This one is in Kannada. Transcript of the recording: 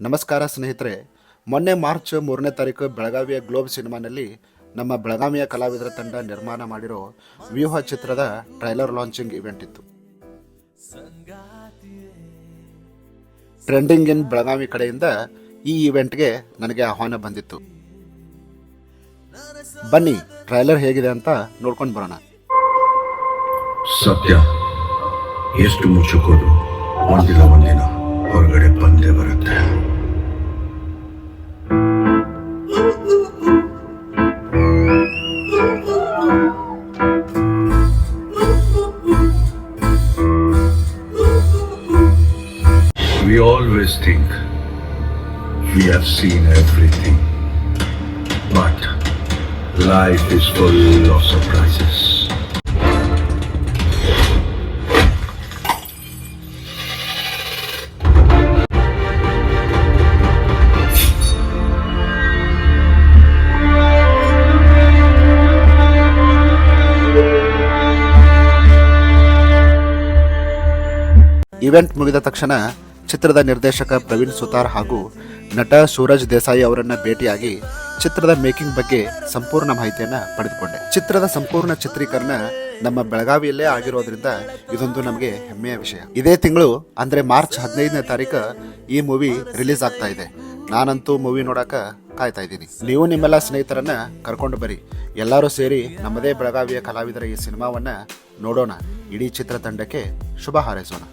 ನಮಸ್ಕಾರ ಸ್ನೇಹಿತರೆ. ಮೊನ್ನೆ ಮಾರ್ಚ್ ಮೂರನೇ ತಾರೀಕು ಬೆಳಗಾವಿಯ ಗ್ಲೋಬ್ ಸಿನಿಮಾನಲ್ಲಿ ನಮ್ಮ ಬೆಳಗಾವಿಯ ಕಲಾವಿದರ ತಂಡ ನಿರ್ಮಾಣ ಮಾಡಿರೋ ವ್ಯೂಹ ಚಿತ್ರದ ಟ್ರೈಲರ್ ಲಾಂಚಿಂಗ್ ಇವೆಂಟ್ ಇತ್ತು. ಟ್ರೆಂಡಿಂಗ್ ಇನ್ ಬೆಳಗಾವಿ ಕಡೆಯಿಂದ ಈ ಇವೆಂಟ್ಗೆ ನನಗೆ ಆಹ್ವಾನ ಬಂದಿತ್ತು. ಬನ್ನಿ, ಟ್ರೈಲರ್ ಹೇಗಿದೆ ಅಂತ ನೋಡ್ಕೊಂಡು ಬರೋಣ. ಸತ್ಯ ಎಷ್ಟು ಮುಚ್ಚುಕೋದು, ಒಂದಿಲ್ಲ ಒಂದಿನ ಹೊರಗಡೆ ಬಂದೇ ಬರುತ್ತೆ. We always think we have seen everything, but life is full of surprises. Event ಮುಗಿದ ತಕ್ಷಣ ಚಿತ್ರದ ನಿರ್ದೇಶಕ ಪ್ರವೀಣ್ ಸುತಾರ್ ಹಾಗೂ ನಟ ಸೂರಜ್ ದೇಸಾಯಿ ಅವರನ್ನ ಭೇಟಿಯಾಗಿ ಚಿತ್ರದ ಮೇಕಿಂಗ್ ಬಗ್ಗೆ ಸಂಪೂರ್ಣ ಮಾಹಿತಿಯನ್ನ ಪಡೆದುಕೊಂಡೆ. ಚಿತ್ರದ ಸಂಪೂರ್ಣ ಚಿತ್ರೀಕರಣ ನಮ್ಮ ಬೆಳಗಾವಿಯಲ್ಲೇ ಆಗಿರೋದ್ರಿಂದ ಇದೊಂದು ನಮಗೆ ಹೆಮ್ಮೆಯ ವಿಷಯ. ಇದೇ ತಿಂಗಳು ಅಂದ್ರೆ ಮಾರ್ಚ್ ಹದಿನೈದನೇ ತಾರೀಕು ಈ ಮೂವಿ ರಿಲೀಸ್ ಆಗ್ತಾ ಇದೆ. ನಾನಂತೂ ಮೂವಿ ನೋಡಕ ಕಾಯ್ತಾ ಇದ್ದೀನಿ. ನೀವು ನಿಮ್ಮೆಲ್ಲ ಸ್ನೇಹಿತರನ್ನ ಕರ್ಕೊಂಡು ಬರಿ. ಎಲ್ಲರೂ ಸೇರಿ ನಮ್ಮದೇ ಬೆಳಗಾವಿಯ ಕಲಾವಿದರ ಈ ಸಿನಿಮಾವನ್ನ ನೋಡೋಣ. ಇಡೀ ಚಿತ್ರತಂಡಕ್ಕೆ ಶುಭ ಹಾರೈಸೋಣ.